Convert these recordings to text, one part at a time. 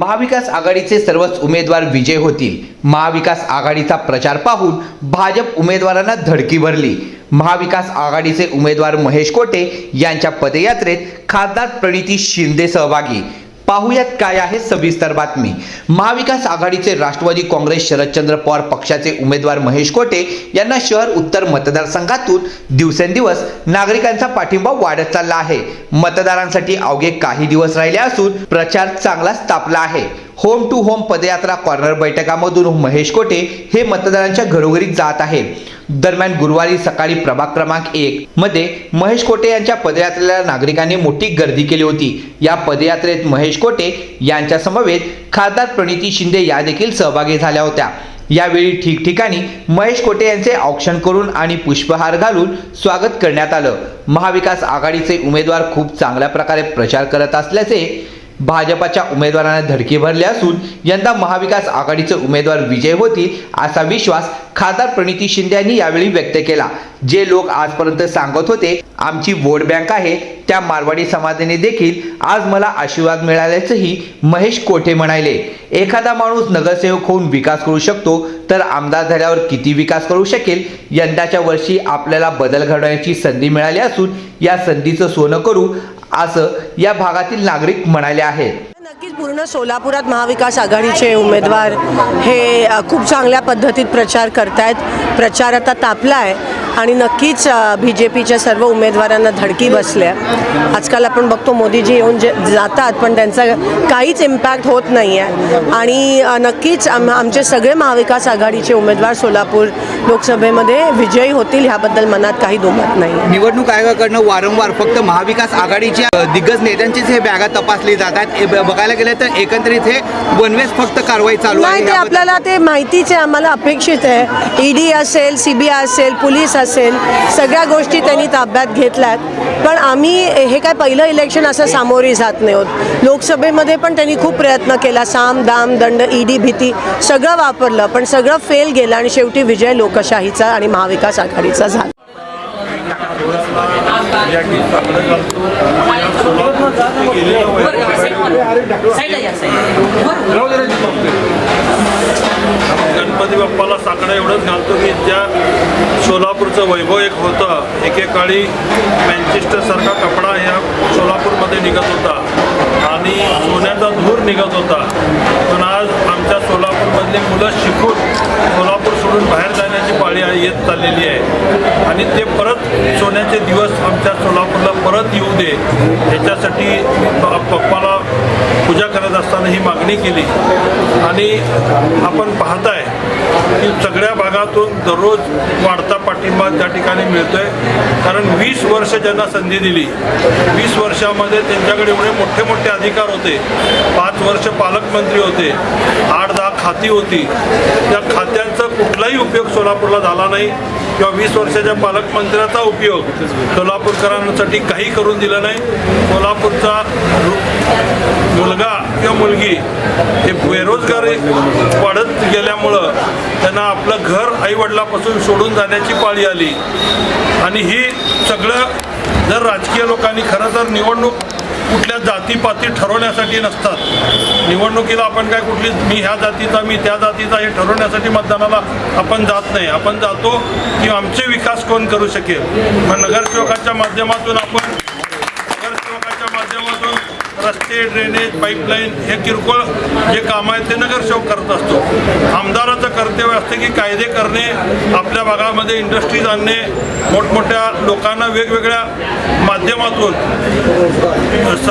महाविकास आघाडीचे सर्वच उमेदवार विजय होतील. महाविकास आघाडीचा प्रचार पाहून भाजप उमेदवारांना धडकी भरली. महाविकास आघाडीचे उमेदवार महेश कोटे यांच्या पदयात्रेत खासदार प्रणिती शिंदे सहभागी. पाहुयात काय आहे सविस्तर बातमी. महाविकास आघाडीचे राष्ट्रवादी काँग्रेस शरदचंद्र पवार पक्षाचे उमेदवार महेश कोटे यांना शहर उत्तर मतदारसंघातून दिवसेंदिवस नागरिकांचा पाठिंबा वाढत चालला आहे. मतदारांसाठी अवघे काही दिवस राहिले असून प्रचार चांगलाच तापला आहे. होम टू होम पदयात्रा कॉर्नर बैठकामधून महेश कोटे हे मतदारांच्या घरोघरी जात आहे दरम्यान गुरुवारी सकाळी प्रभाग क्रमांक एक मध्ये महेश कोटे यांच्या पदयात्रेला नागरिकांनी मोठी गर्दी केली होती. या पदयात्रेत महेश कोटे यांच्या समवेत खासदार प्रणिती शिंदे या देखील सहभागी झाल्या होत्या. यावेळी ठिकठिकाणी महेश कोटे यांचे औक्षण करून आणि पुष्पहार घालून स्वागत करण्यात आलं. महाविकास आघाडीचे उमेदवार खूप चांगल्या प्रकारे प्रचार करत असल्याचे भाजपाच्या उमेदवारांना धडकी भरले असून यंदा महाविकास आघाडीचे उमेदवार विजय होतील असा विश्वास खासदार प्रणिती शिंदे यांनी यावेळी व्यक्त केला. जे लोक आजपर्यंत सांगत होते आमची वोट बँक आहे त्या मारवाडी समाजाने देखील आज मला आशीर्वाद मिळाल्याचंही महेश कोठे म्हणाले. एखादा माणूस नगरसेवक होऊन विकास करू शकतो तर आमदार झाल्यावर किती विकास करू शकेल? यंदाच्या वर्षी आपल्याला बदल घडवण्याची संधी मिळाली असून या संधीचं सोनं करू असं या भागातील नागरिक म्हणाले आहेत. नक्कीच पूर्ण सोलापुरात महाविकास आघाडीचे उमेदवार हे खूप चांगल्या पद्धतीत प्रचार करतायत. प्रचार आता तापला आहे आणि नक्कीच बी जे पीच्या सर्व उमेदवारांना धडकी बसल्या. आजकाल आपण बघतो मोदीजी येऊन जे जातात पण त्यांचा काहीच इम्पॅक्ट होत नाही आहे आणि नक्कीच आम आमचे सगळे महाविकास आघाडीचे उमेदवार सोलापूर लोकसभेमध्ये विजयी होतील ह्याबद्दल मनात काही दुमत नाही निवडणूक आयोगाकडनं वारंवार फक्त महाविकास आघाडीच्या दिग्गज नेत्यांचीच हे बॅगा तपासली जातात. बघायला गेलं तर एकंदरीत हे वनवेस फक्त कारवाई चालू आहे आपल्याला ते माहितीच आहे आम्हाला अपेक्षित आहे. ईडी असेल सी बी आय असेल पोलीस असेल सगळ्या गोष्टी त्यांनी ताब्यात घेतल्यात. पण आम्ही हे काय पहिलं इलेक्शन असं सामोरे जात नाही होत. लोकसभेमध्ये पण त्यांनी खूप प्रयत्न केला साम दाम दंड ईडी भीती सगळं वापरलं पण सगळं फेल गेलं आणि शेवटी विजय लोकशाहीचा आणि महाविकास आघाडीचा झाला. गणपती बाप्पाला साकडं एवढंच घालतो की ज्या सोलापूरचं वैभव एक होतं एकेकाळी मॅन्चेस्टरसारखा कपडा ह्या सोलापूरमध्ये निघत होता आणि सोन्याचा धूर निघत होता. पण आज आमच्या सोलापूरमधली मुलं शिकून सोलापूर सोडून बाहेर जाण्याची पाळी येत चाललेली आहे. आणि ते परत सोन्याचे दिवस आमच्या सोलापूरला परत येऊ दे याच्यासाठी पप्पाला पूजा करत असताना ही मागणी केली. आणि आपण पाहताय की सगळ्या भागातून दररोज वाढता पाठिंबा त्या ठिकाणी मिळतोय. कारण वीस वर्ष ज्यांना संधी दिली वीस वर्षामध्ये त्यांच्याकडे एवढे मोठे मोठे अधिकार होते. पाच वर्ष पालकमंत्री होते आठ दहा खाती होती. त्या खात्यांचा कुठलाही उपयोग सोलापूरला झाला नाही. किंवा वीस वर्षाच्या पालकमंत्र्याचा उपयोग कोल्हापूरकरांसाठी काही करून दिला नाही. कोल्हापूरचा रु- मुलगा किंवा मुलगी हे बेरोजगारी वाढत गेल्यामुळं त्यांना आपलं घर आईवडिलापासून सोडून जाण्याची पाळी आली. आणि ही सगळं जर राजकीय लोकांनी खरं तर निवडणूक कुठल्या जातीपाती ठरवण्यासाठी नसतात. निवडणुकीला आपण काय कुठली मी ह्या जातीचा मी त्या जातीचा हे ठरवण्यासाठी मतदानाला आपण जात नाही. आपण जातो की आमचे विकास कोण करू शकेल? मग नगरसेवकाच्या माध्यमातून आपण नगरसेवकाच्या माध्यमातून रस्ते ड्रेनेज पाईपलाईन हे किरकोळ जे काम आहेत ते नगरसेवक करत असतो. कर्तव्य की कायदे करणे आपल्या भागामध्ये इंडस्ट्रीज आणणे मोठमोठ्या लोकांना वेगवेगळ्या माध्यमातून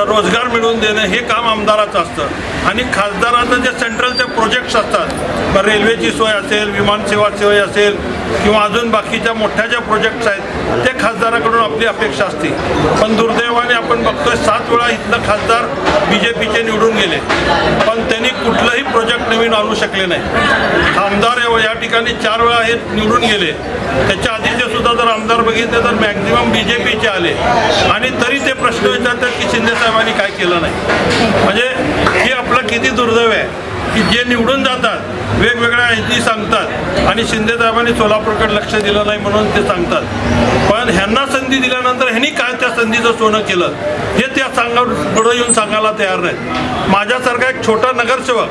रोजगार मिळवून देणं हे काम आमदाराचं असतं. आणि खासदाराचं जे सेंट्रलचे प्रोजेक्ट्स असतात रेल्वेची सोय असेल विमानसेवा सोय असेल किंवा अजून बाकीच्या मोठ्या ज्या प्रोजेक्ट्स आहेत ते खासदाराकडून आपली अपेक्षा असते. पण दुर्दैवाने आपण बघतोय सात वेळा इथलं खासदार बी जे पीचे निवडून गेले. पण त्यांनी कुठलंही प्रोजेक्ट नवीन आणू शकले नाही. आमदार या- या ठिकाणी चार वेळा हे निवडून गेले. त्याच्या आधीचे सुद्धा जर आमदार बघितले तर मॅक्झिमम बी जे पीचे आले. आणि तरी ते प्रश्न विचारतात की शिंदे साहेबांनी काय केलं नाही. म्हणजे हे आपलं किती दुर्दैव आहे की जे निवडून जातात वेगवेगळ्या माहिती सांगतात आणि शिंदे साहेबांनी सोलापूरकडे लक्ष दिलं नाही म्हणून ते सांगतात. पण ह्यांना संधी दिल्यानंतर ह्यांनी काय त्या संधीचं सोनं केलं हे त्या सांगा पुढं येऊन सांगायला तयार नाहीत. माझ्यासारखा एक छोटा नगरसेवक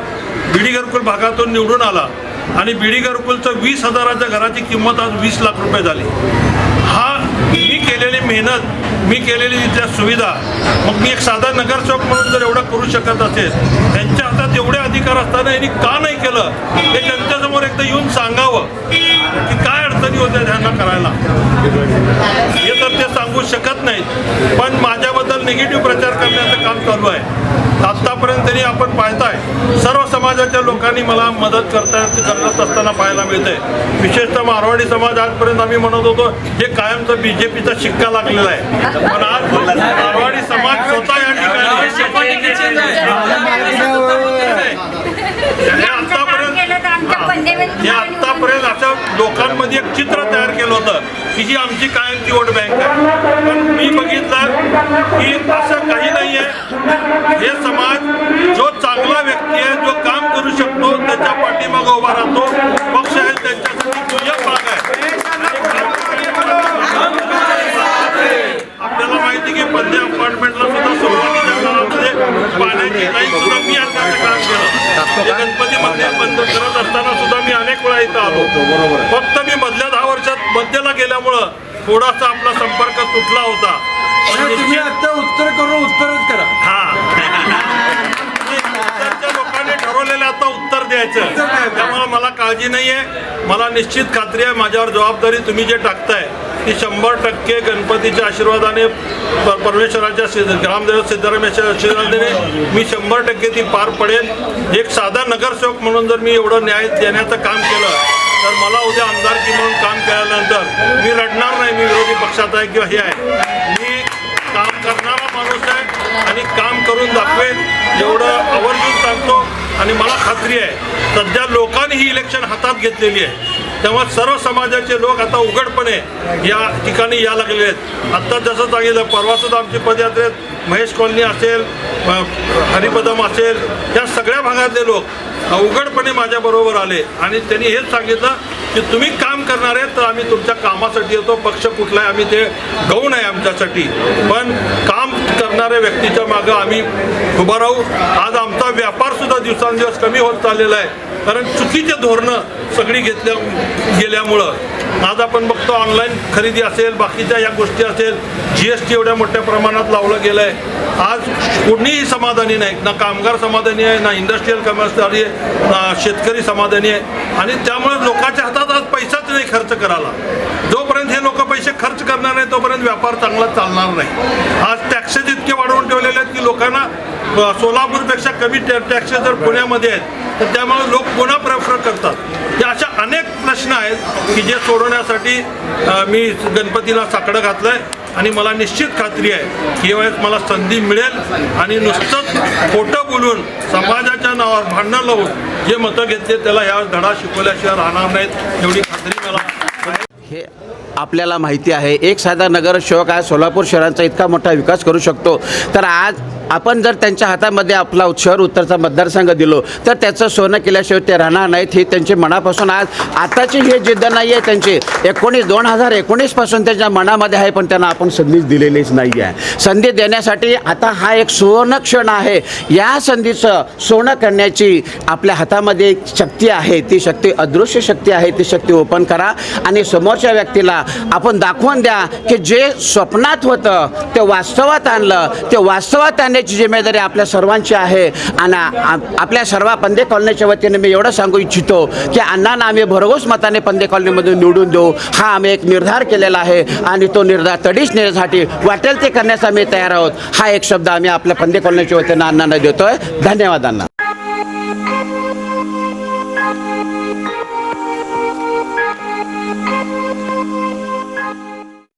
बिडी घरकुल भागातून निवडून आला आणि बिडी घरकुलचं वीस हजाराच्या घराची किंमत आज वीस लाख रुपये झाली. हा मी केलेली मेहनत मी केलेली त्या सुविधा मग मी एक साधा नगरसेवक म्हणून जर एवढं करू शकत असेल त्यांच्या हातात एवढे अधिकार असताना यांनी का नाही केलं? हे जनतेसमोर एकदा येऊन सांगावं की काय अडचणी होत्या त्यांना करायला. हे तर ते सांगू शकत नाहीत. पण माझ्या निगेटिव्ह प्रचार करण्याचं काम चालू आहे. आत्तापर्यंत तरी आपण पाहताय सर्व समाजाच्या लोकांनी मला मदत करता करत असताना पाहायला मिळतंय. विशेषतः मारवाडी समाज आजपर्यंत आम्ही म्हणत होतो हे कायमचं बीजेपीचा शिक्का लागलेला आहे. पण आज मारवाडी समाज स्वतः या ठिकाणी आतापर्यंत हे आत्तापर्यंत असं लोकांमध्ये एक चित्र तयार केलं होतं की ही आमची कायमची वोट बँक आहे. पण मी बघितलं की असं काही नाही आहे हे समाज जो चांगला व्यक्ती आहे जो काम करू शकतो त्याच्या पाठीमागं उभा राहतो. पक्ष आहे त्यांच्यासाठी गेल्यामुळं थोडासा आपला संपर्क तुटला होता. तुम्ही आता उत्तर करून उत्तरच करा. हा. लोकांनी ठरवलेलं आता उत्तर द्यायचं. त्यामुळे मला काळजी नाही आहे मला निश्चित खात्री आहे माझ्यावर जबाबदारी तुम्ही जे टाकताय ती शंभर टक्के गणपतीच्या आशीर्वादाने परमेश्वराच्या ग्रामदेव सिद्धरामेच्या आशीर्वादाने मी शंभर टक्के ती पार पडेल. एक साधा नगरसेवक म्हणून जर मी एवढं न्याय देण्याचं काम केलं तर मला उद्या आमदारकी म्हणून काम केल्यानंतर मी रडणार नाही मी विरोधी पक्षात आहे किंवा हे आहे. मी काम करणारा माणूस आहे आणि काम करून दाखवेन. एवढं आवर्जून सांगतो आणि मला खात्री आहे. सध्या लोकांनी ही इलेक्शन हातात घेतलेली आहे. तेव्हा सर्व समाजाचे लोक आता उघडपणे या ठिकाणी या लागलेले आहेत. आत्ता जसं सांगितलं परवा सुद्धा आमची पदयात्रेत महेश कॉलनी असेल हरिपदम असेल या सगळ्या भागातले लोक उघडपणे माझ्याबरोबर आले. आणि त्यांनी हेच सांगितलं की तुम्ही काम करणार आहे तर आम्ही तुमच्या कामासाठी येतो. पक्ष कुठला आहे आम्ही ते गौण आहे आमच्यासाठी. पण काम करणाऱ्या व्यक्तीच्या मागं आम्ही उभा राहू. आज आमचा व्यापार सुद्धा दिवसांदिवस कमी होत चाललेला आहे. कारण चुकीचे धोरणं सगळी घेतल्या गेल्यामुळं आज आपण बघतो ऑनलाईन खरेदी असेल बाकीच्या या गोष्टी असेल जी एस टी एवढ्या मोठ्या प्रमाणात लावलं गेलं आहे आज कोणीही समाधानी नाही. ना कामगार समाधानी आहे ना इंडस्ट्रीयल कर्मचारी आहे ना शेतकरी समाधानी आहे. आणि त्यामुळे लोकांच्या हातात आज पैसाच नाही खर्च करायला. जोपर्यंत हे लोक पैसे खर्च करणार नाही तोपर्यंत व्यापार चांगला चालणार नाही. आज टॅक्सेस इतके वाढवून ठेवलेले आहेत की लोकांना सोलापूरपेक्षा कमी टॅक्सेस जर पुण्यामध्ये आहेत तर त्यामुळे लोक पुन्हा प्रेफर करतात. या अशा अनेक प्रश्न आहेत की जे सोडवण्यासाठी मी गणपतीला साकडं घातलं आहे आणि मला निश्चित खात्री आहे की वेळेस मला संधी मिळेल आणि नुसतंच खोटं बोलून समाजाच्या नावावर भांडणं लावून जे मतं घेतले त्याला ह्या धडा शिकवल्याशिवाय राहणार नाहीत एवढी खात्री मला हे आपल्याला माहिती आहे. एक साधा नगरसेवक आज सोलापूर शहराचा इतका मोठा विकास करू शकतो. तर आज आपण जर त्यांच्या हातामध्ये आपला शहर उत्तरचा मतदारसंघ दिलो तर त्याचं सोनं केल्याशिवाय ते राहणार नाहीत हे त्यांचे मनापासून आज आताची हे जिद्द नाही आहे त्यांची. एकोणीस दोन हजार एकोणीसपासून त्यांच्या मनामध्ये आहे पण त्यांना आपण संधीच दिलेलीच नाही आहे. संधी देण्यासाठी आता हा एक सुवर्ण क्षण आहे. या संधीचं सोनं करण्याची आपल्या हातामध्ये एक शक्ती आहे. ती शक्ती अदृश्य शक्ती आहे ती शक्ती ओपन करा आणि समोरच्या व्यक्तीला आपण दाखवून द्या की जे स्वप्नात होतं ते वास्तवात आणलं ते वास्तवात करण्याची जिम्मेदारी आपल्या सर्वांची आहे आणि आपल्या सर्व पंदे कॉलनीच्या वतीने मी एवढं सांगू इच्छितो की अण्णांना आम्ही भरघोस मताने पंदे कॉलनीमधून निवडून देऊ. हा आम्ही एक निर्धार केलेला आहे आणि तो निर्धार तडीच नेण्यासाठी वाटेल ते करण्यास आम्ही तयार आहोत. हा एक शब्द आम्ही आपल्या पंदे कॉलनीच्या वतीनं अण्णांना देतोय. धन्यवाद अण्णा.